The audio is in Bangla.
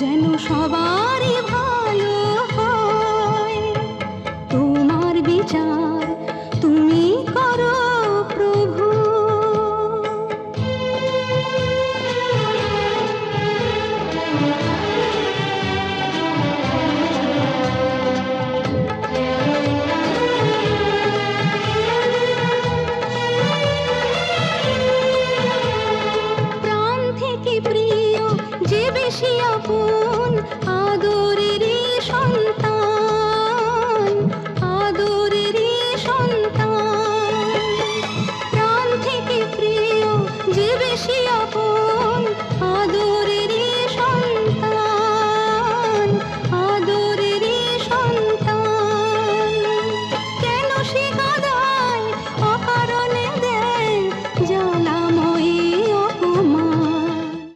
যেন সবারই ভালো তোমার বিচার তুমি করো প্রভু। প্রাণ থেকে প্রিয় যে বেশি আপন